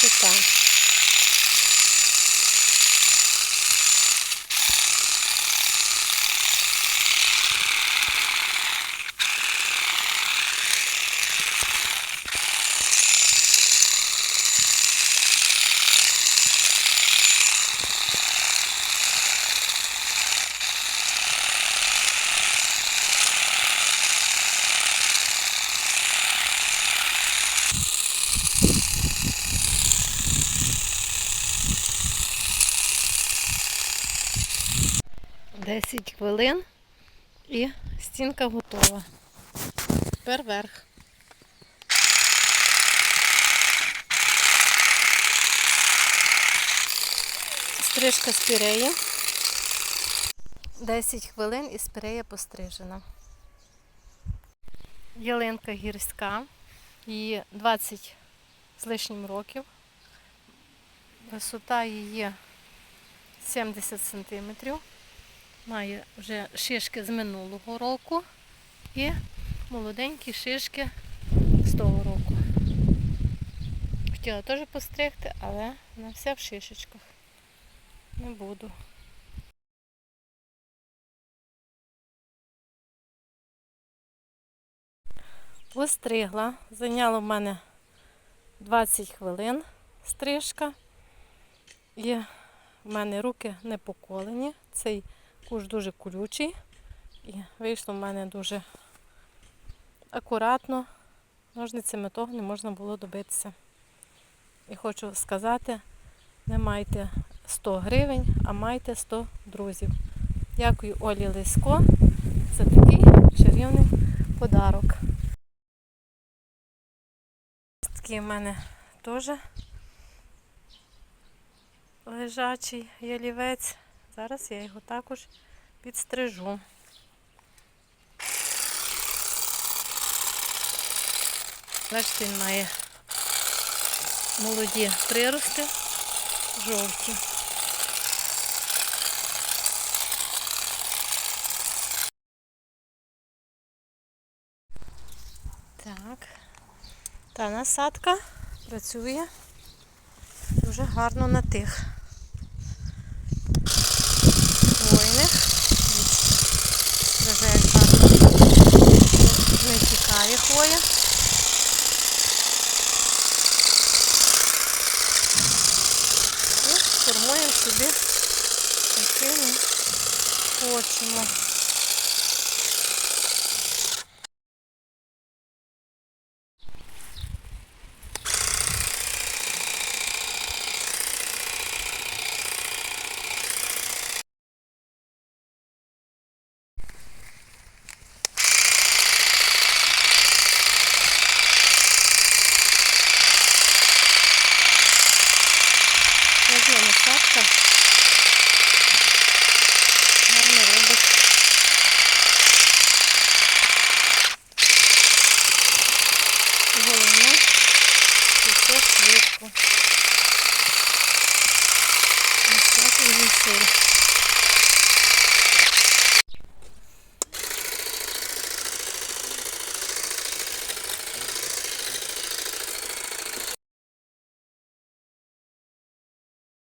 красота. Десять хвилин і стінка готова. Тепер верх. Стрижка спіреї. 10 хвилин і спірея пострижена. Ялинка гірська. Її 20 з лишнім років. Висота її 70 сантиметрів. Має вже шишки з минулого року і молоденькі шишки з того року. Хотіла теж постригти, але вона вся в шишечках. Не буду. Постригла. Зайняло в мене 20 хвилин стрижка. І в мене руки не поколені. Цей куш дуже колючий. І вийшло в мене дуже акуратно. Ножницями того не можна було добитися. І хочу сказати, не майте 100 гривень, а майте 100 друзів. Дякую Олі Лисько за такий чарівний подарок. Такий в мене теж лежачий ялівець. Зараз я його також підстрижу. Бачите, він має молоді прирости, жовті. Так. Та насадка працює дуже гарно на тих хвойних. Вже як гарно не тікає хвоя. Собі, які хочемо. Later.